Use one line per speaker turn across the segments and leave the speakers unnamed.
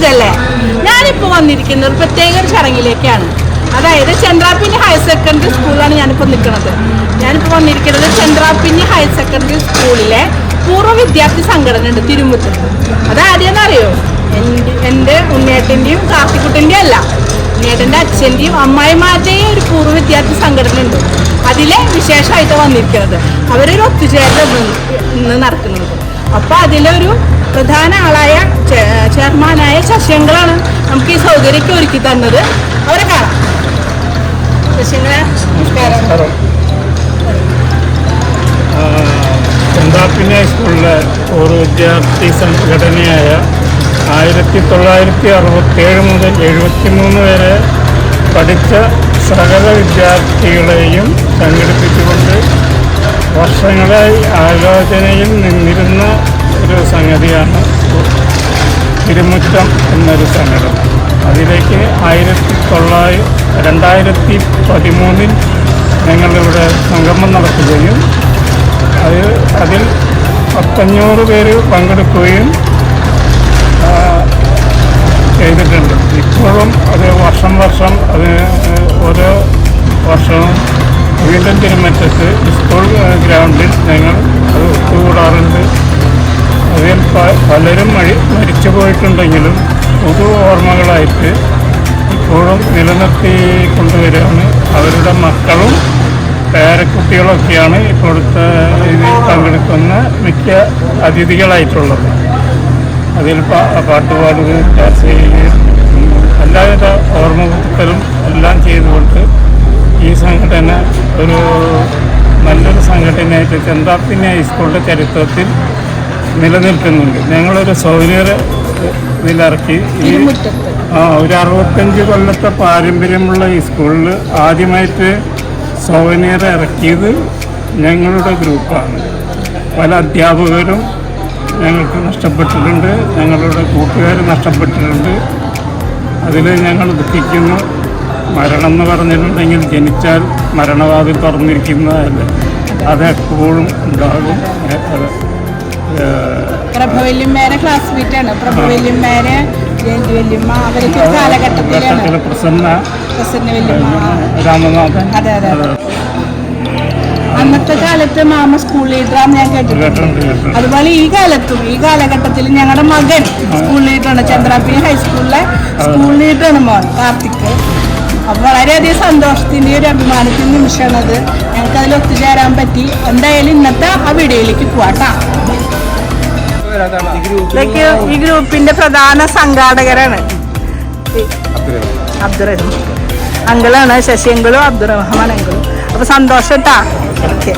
വിശേഷം എല്ലാവർക്കും സുഖല്ലേ ഞാനിപ്പോ വന്നിരിക്കുന്നത് ഒരു പ്രത്യേക ഒരു ചടങ്ങിലേക്കാണ്. അതായത് ചന്ദ്രാപ്പിന്നി ഹയർ സെക്കൻഡറി സ്കൂളിലാണ് ഞാനിപ്പോൾ നിൽക്കുന്നത്. ഞാനിപ്പോൾ വന്നിരിക്കുന്നത് ചന്ദ്രാപ്പിന്നി ഹയർ സെക്കൻഡറി സ്കൂളിലെ പൂർവ വിദ്യാർത്ഥി സംഘടന ഉണ്ട് തിരുമുത്ത് അറിയോ എന്റെ എന്റെ ഉണ്ണേട്ടന്റെയും കാർത്തിക്കുട്ടന്റെയും അല്ല. ഉണ്ണേട്ടന്റെ അച്ഛന്റെയും അമ്മായിമാരുടെയും ഒരു പൂർവ വിദ്യാർത്ഥി സംഘടന ഉണ്ട് അതിലെ വിശേഷമായിട്ട് വന്നിരിക്കുന്നത്. അവരൊരു ഒത്തുചേരൽ ഇന്ന് നടക്കുന്നത് അപ്പോൾ അതിലൊരു പ്രധാന ആളായ ചെയർമാനായ ശശിയങ്കളാണ് നമുക്ക് ഈ സൗകര്യമൊക്കെ ഒരുക്കി തന്നത്. അവരെ കാണാം.
ചന്താപ്പിന്നെ സ്കൂളിലെ ഒരു വിദ്യാർത്ഥി സംഘടനയായ ആയിരത്തി തൊള്ളായിരത്തി അറുപത്തേഴ് മുതൽ എഴുപത്തി മൂന്ന് വരെ പഠിച്ച സകല വിദ്യാർത്ഥികളെയും സംഘടിപ്പിച്ചുകൊണ്ട് വർഷങ്ങളായി ആലോചനയിൽ നിന്നിരുന്ന ഒരു സംഗതിയാണ്. തിരുമുറ്റം എന്നൊരു സംഘടന അതിലേക്ക് ആയിരത്തി തൊള്ളായിരം രണ്ടായിരത്തി പതിമൂന്നിൽ ഞങ്ങളിവിടെ സംഗമം നടത്തുകയും അത് അതിൽ പത്തഞ്ഞൂറ് പേര് പങ്കെടുക്കുകയും ചെയ്തിട്ടുണ്ട്. ഇപ്പോഴും അത് വർഷം വർഷം അത് ഓരോ വർഷവും വീണ്ടും തിരുമറ്റത്ത് സ്കൂൾ ഗ്രൗണ്ടിൽ ഞങ്ങൾ അത് ഒത്തുകൂടാറുണ്ട്. പലരും മരി മരിച്ചു പോയിട്ടുണ്ടെങ്കിലും പുതു ഓർമ്മകളായിട്ട് ഇപ്പോഴും നിലനിർത്തി കൊണ്ടുവരികയാണ്. അവരുടെ മക്കളും പേരക്കുട്ടികളൊക്കെയാണ് ഇപ്പോഴത്തെ ഇതിൽ പങ്കെടുക്കുന്ന മിക്ക അതിഥികളായിട്ടുള്ളത്. അതിൽ പാ- പാട്ട് പാടുകയും ചർച്ച ചെയ്യുകയും എല്ലാവിധ ഓർമ്മ പുതുക്കലും എല്ലാം ചെയ്തുകൊണ്ട് ഈ സംഘടന ഒരു നല്ലൊരു സംഘടനയായിട്ട് ചെന്താപ്പിന്നെ ഹൈസ്കൂളിന്റെ ചരിത്രത്തിൽ നിലനിൽക്കുന്നുണ്ട്. ഞങ്ങളൊരു സൗകര്യ ഇതിലിറക്കി. ഈ ആ ഒരു അറുപത്തഞ്ച് കൊല്ലത്തെ പാരമ്പര്യമുള്ള ഈ സ്കൂളിൽ ആദ്യമായിട്ട് സൗകര്യ ഇറക്കിയത് ഞങ്ങളുടെ ഗ്രൂപ്പാണ്. പല അധ്യാപകരും ഞങ്ങൾക്ക് നഷ്ടപ്പെട്ടിട്ടുണ്ട്. ഞങ്ങളുടെ കൂട്ടുകാർ നഷ്ടപ്പെട്ടിട്ടുണ്ട്. അതിൽ ഞങ്ങൾ ദുഃഖിക്കുന്നു. മരണം എന്ന് പറഞ്ഞിട്ടുണ്ടെങ്കിൽ ജനിച്ചാൽ മരണവാദി തുറന്നിരിക്കുന്നതല്ല? അത് എപ്പോഴും ഉണ്ടാകും. ഏ, അത് ഏ,
പ്രഭവല്യമ്മേരെ ക്ലാസ്മേറ്റ് ആണ്. പ്രഭവല്യമ്മേരെ ജയന്തി വല്യമ്മ അവരൊക്കെ കാലഘട്ടത്തിലാണ്.
പ്രസന്ന
പ്രസന്ന വല്യമ്മ
രാമനാഥൻ.
അതെ അതെ അതെ. അന്നത്തെ കാലത്ത് മാമ സ്കൂൾ ലീഡറാന്ന് ഞാൻ കേട്ടിട്ടുണ്ട്. അതുപോലെ ഈ കാലത്തും ഈ കാലഘട്ടത്തിൽ ഞങ്ങളുടെ മകൻ സ്കൂൾ ലീഡറാണ് ചന്ദ്രാപി ഹൈസ്കൂളിലെ സ്കൂൾ ലീഡറാണ് മോൻ കാർത്തിക്. അപ്പോൾ വളരെയധികം സന്തോഷത്തിന്റെ ഒരു അഭിമാനത്തിന്റെ നിമിഷമാണത്. ഞങ്ങൾക്ക് അതിൽ ഒത്തുചേരാൻ പറ്റി. എന്തായാലും ഇന്നത്തെ ആ വീഡിയോയിലേക്ക് പോവാട്ടാ. ഇതൊക്കെ ഈ ഗ്രൂപ്പിന്റെ പ്രധാന സംഘാടകരാണ്. അബ്ദുറഹ്മാൻ. അങ്കിളാണ് ശശി അങ്കിളും അബ്ദുറഹ്മാൻ അങ്കിളും അപ്പൊ സന്തോഷം കേട്ടാ ഓക്കെ.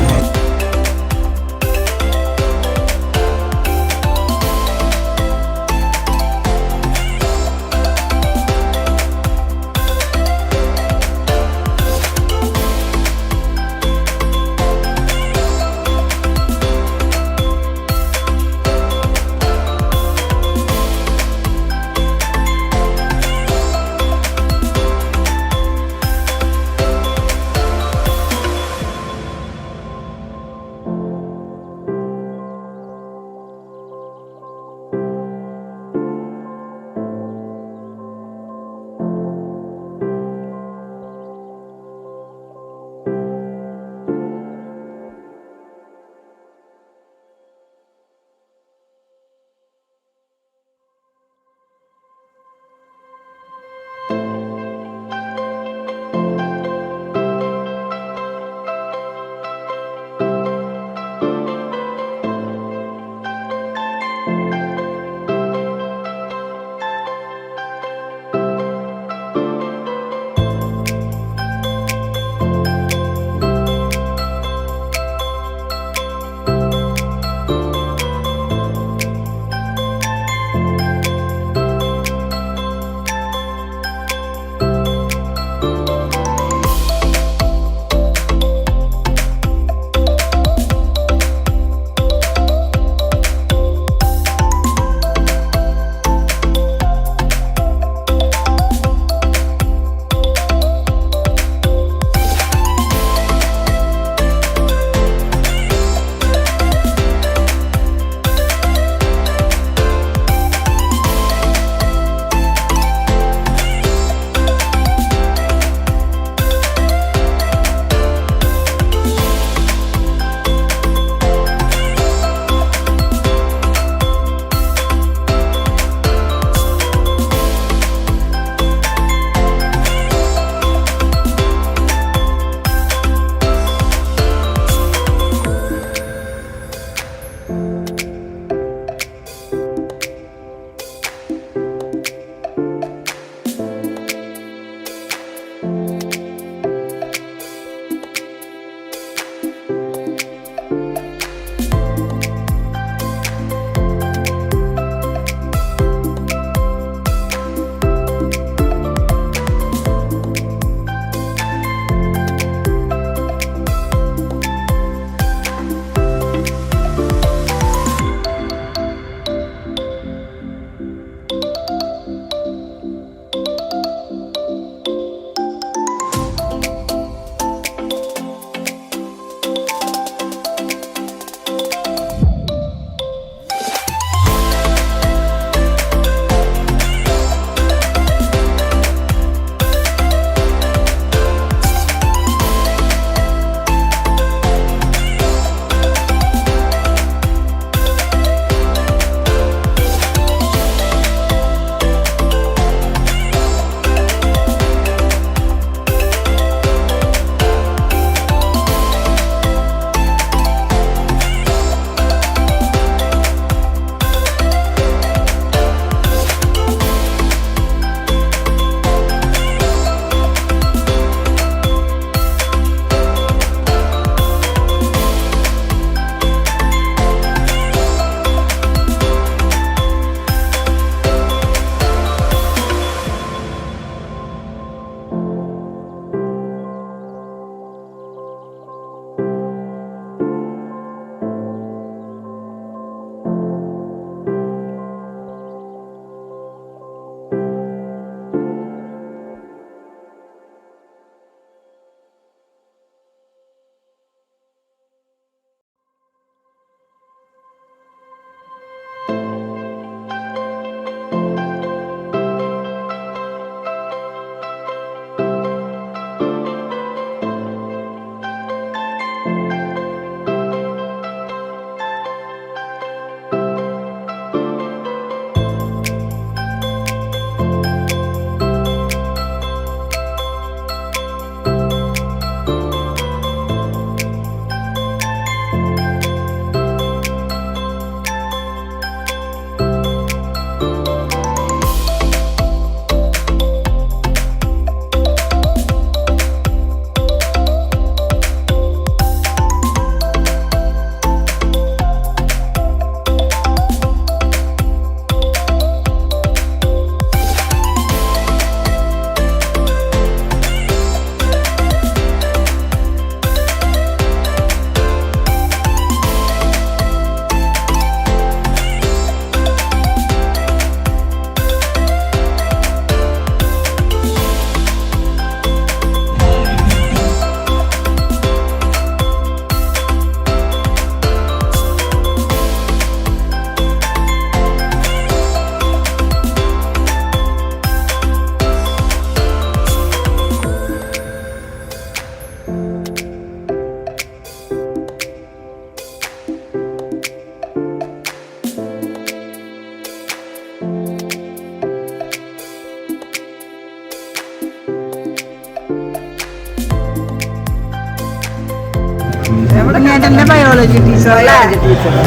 കുഞ്ഞേട്ടന്റെ ബയോളജി ടീച്ചർ അല്ലേ?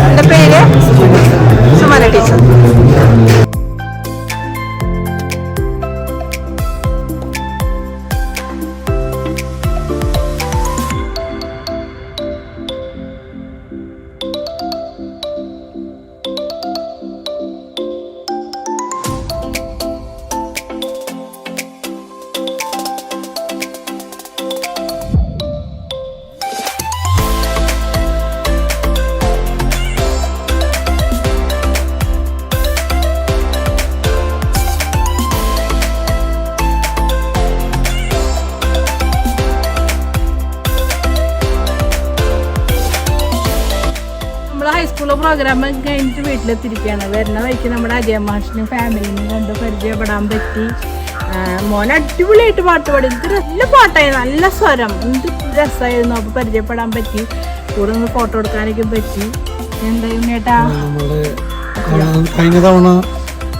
എന്റെ പേര് സുമന ടീച്ചർ ഹൈസ്കൂളിലെ പ്രോഗ്രാം കഴിഞ്ഞിട്ട് വീട്ടിലെത്തിരിക്കുകയാണ് വരുന്ന വഴിക്ക് നമ്മുടെ അജയ മാഷിനും ഫാമിലിനും കണ്ട് പരിചയപ്പെടാൻ പറ്റി. മോൻ അടിപൊളിയായിട്ട് പാട്ട് പാടി. എനിക്ക് നല്ല പാട്ടായിരുന്നു നല്ല സ്വരം. എന്ത് രസമായിരുന്നു അപ്പോൾ പരിചയപ്പെടാൻ പറ്റി. കൂടെ ഒന്ന് ഫോട്ടോ എടുക്കാനൊക്കെ പറ്റി. എന്തായാലും
കാണാൻ കഴിഞ്ഞ തവണ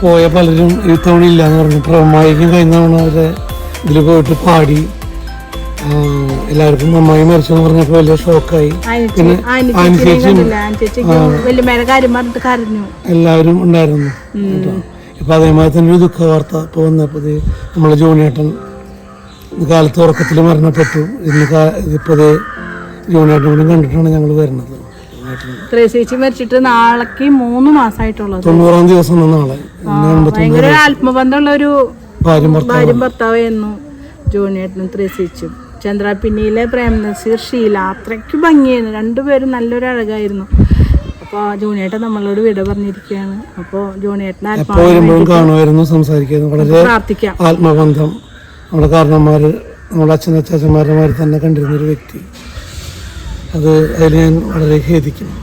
പോയ പലരും ഈ തവണ ഇല്ലാന്ന് പറഞ്ഞു. പ്രമായിക്കും കഴിഞ്ഞ തവണ അവരെ ഇതിൽ പോയിട്ട് പാടി. എല്ലാവർക്കും നന്നായി മരിച്ചെന്ന് പറഞ്ഞപ്പോ വലിയ ഷോക്കായി പിന്നെ എല്ലാവരും ഉണ്ടായിരുന്നു. കേട്ടോ. ഇപ്പൊ അതേമാതിരി തന്നെ ഒരു ദുഃഖ വാർത്ത ഇപ്പൊ വന്നപ്പോ നമ്മളെ ജോണിയേട്ടൻ കാലത്ത് ഉറക്കത്തിൽ മരണപ്പെട്ടു. ഇന്ന് ഇപ്പൊ ജോണിയേട്ടൻ കൂടി കണ്ടിട്ടാണ് ഞങ്ങൾ വരുന്നത്. ജോണിയേട്ടൻ
ത്രേസേച്ചി മരിച്ചിട്ട് നാളേക്ക് മൂന്ന് മാസമായിട്ടുള്ളത്
തൊണ്ണൂറാം ദിവസം നാളെ. ഇന്ന്
ഭയങ്കര ഒരു ആത്മബന്ധമുള്ള ഒരു
ഭാര്യ
ഭർത്താവായിരുന്നു ജോണിയേട്ടനും ത്രേസിച്ചും ചന്ദ്രാപിന്നിയിലെ പ്രേംനസീർ ഷീല. അത്രയ്ക്ക് ഭംഗിയായിരുന്നു. രണ്ടുപേരും നല്ലൊരു അഴകായിരുന്നു. അപ്പോൾ ജോണിയേട്ടൻ നമ്മളോട് വിട പറഞ്ഞിരിക്കുകയാണ്. അപ്പോൾ ജോണിയേട്ടൻ
സംസാരിക്കുന്നു വളരെ
പ്രാർത്ഥിക്കാം.
ആത്മബന്ധം. നമ്മുടെ കാരണന്മാര് നമ്മുടെ അച്ഛനച്ചാച്ചന്മാരുടെ മാതിരി തന്നെ കണ്ടിരുന്ന ഒരു വ്യക്തി. അത് അതിൽ ഞാൻ വളരെ ഖേദിക്കുന്നു.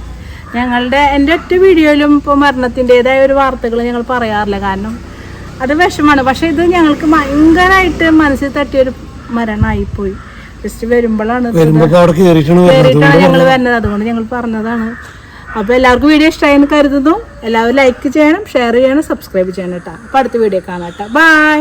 ഞങ്ങളുടെ എന്റെ ഒറ്റ വീഡിയോയിലും ഇപ്പോൾ മരണത്തിന്റെതായ ഒരു വാർത്തകൾ ഞങ്ങൾ പറയാറില്ല. കാരണം അത് വിഷമാണ് പക്ഷേ ഇത് ഞങ്ങൾക്ക് ഭയങ്കരമായിട്ട് മനസ്സിൽ തട്ടിയൊരു മരണമായിപ്പോയി. ജസ്റ്റ് വരുമ്പോഴാണ് കയറിയിട്ടാണ് ഞങ്ങൾ വരുന്നത്. അതുകൊണ്ട് ഞങ്ങൾ പറഞ്ഞതാണ്. അപ്പോൾ എല്ലാവർക്കും വീഡിയോ ഇഷ്ടമായെന്ന് കരുതുന്നു. എല്ലാവരും ലൈക്ക് ചെയ്യണം ഷെയർ ചെയ്യണം സബ്സ്ക്രൈബ് ചെയ്യണം കേട്ടോ. അപ്പോൾ അടുത്ത വീഡിയോ കാണാം കേട്ടോ. ബൈ